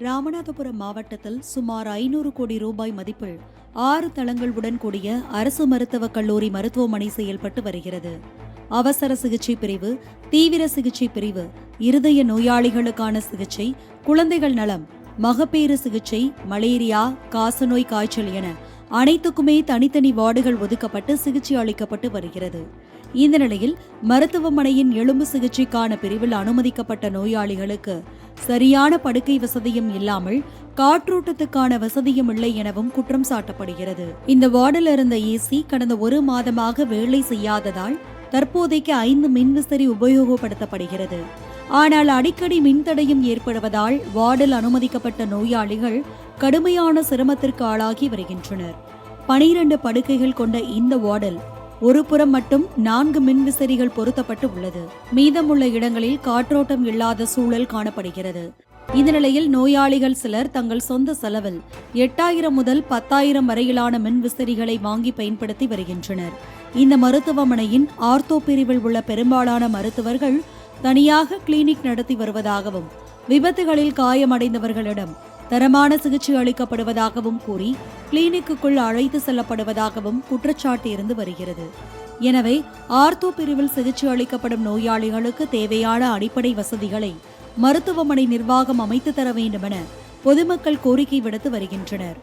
ராமநாதபுரம் மாவட்டத்தில் சுமார் ஐநூறு கோடி ரூபாய் மதிப்பில் ஆறு தளங்களுடன் கூடிய அரசு மருத்துவக் கல்லூரி மருத்துவமனை செயல்பட்டு வருகிறது. அவசர சிகிச்சை பிரிவு தீவிர சிகிச்சை பிரிவு இருதய நோயாளிகளுக்கான சிகிச்சை குழந்தைகள் நலம் மகப்பேறு சிகிச்சை மலேரியா காசநோய் காய்ச்சல் என அனைத்துக்குமே தனித்தனி வார்டுகள் ஒதுக்கப்பட்டு சிகிச்சை அளிக்கப்பட்டு வருகிறது. இந்த நிலையில் மருத்துவமனையின் எலும்பு சிகிச்சைக்கான பிரிவில் அனுமதிக்கப்பட்ட நோயாளிகளுக்கு சரியான படுக்கை வசதியும் இல்லாமல் காற்றோட்டத்துக்கான வசதியும் இல்லை எனவும் குற்றம் சாட்டப்படுகிறது. இந்த வார்டில் இருந்த ஏசி கடந்த ஒரு மாதமாக வேலை செய்யாததால் தற்போதைக்கு ஐந்து மின்விசிறி உபயோகப்படுத்தப்படுகிறது. ஆனால் அடிக்கடி மின்தடையும் ஏற்படுவதால் வார்டில் அனுமதிக்கப்பட்ட நோயாளிகள் கடுமையான சிரமத்திற்கு ஆளாகி வருகின்றனர். பனிரண்டு படுக்கைகள் கொண்ட இந்த வார்டில் ஒரு புறம் மட்டும் நான்கு மின்விசிறிகள் பொருத்தப்பட்டு உள்ளது. மீதமுள்ள இடங்களில் காற்றோட்டம் இல்லாத சூழல் காணப்படுகிறது. இந்த நிலையில் நோயாளிகள் சிலர் தங்கள் சொந்த செலவில் எட்டாயிரம் முதல் பத்தாயிரம் வரையிலான மின்விசிறிகளை வாங்கி பயன்படுத்தி வருகின்றனர். இந்த மருத்துவமனையின் ஆர்த்தோ பிரிவில் உள்ள பெரும்பாலான மருத்துவர்கள் தனியாக கிளினிக் நடத்தி வருவதாகவும் விபத்துகளில் காயமடைந்தவர்களிடம் தரமான சிகிச்சை அளிக்கப்படுவதாகவும் கூறி கிளினிக்குள் அழைத்து செல்லப்படுவதாகவும் குற்றச்சாட்டு இருந்து வருகிறது. எனவே ஆர்த்தோ பிரிவில் சிகிச்சை அளிக்கப்படும் நோயாளிகளுக்கு தேவையான அடிப்படை வசதிகளை மருத்துவமனை நிர்வாகம் அமைத்து தர வேண்டுமென பொதுமக்கள் கோரிக்கை விடுத்து வருகின்றனர்.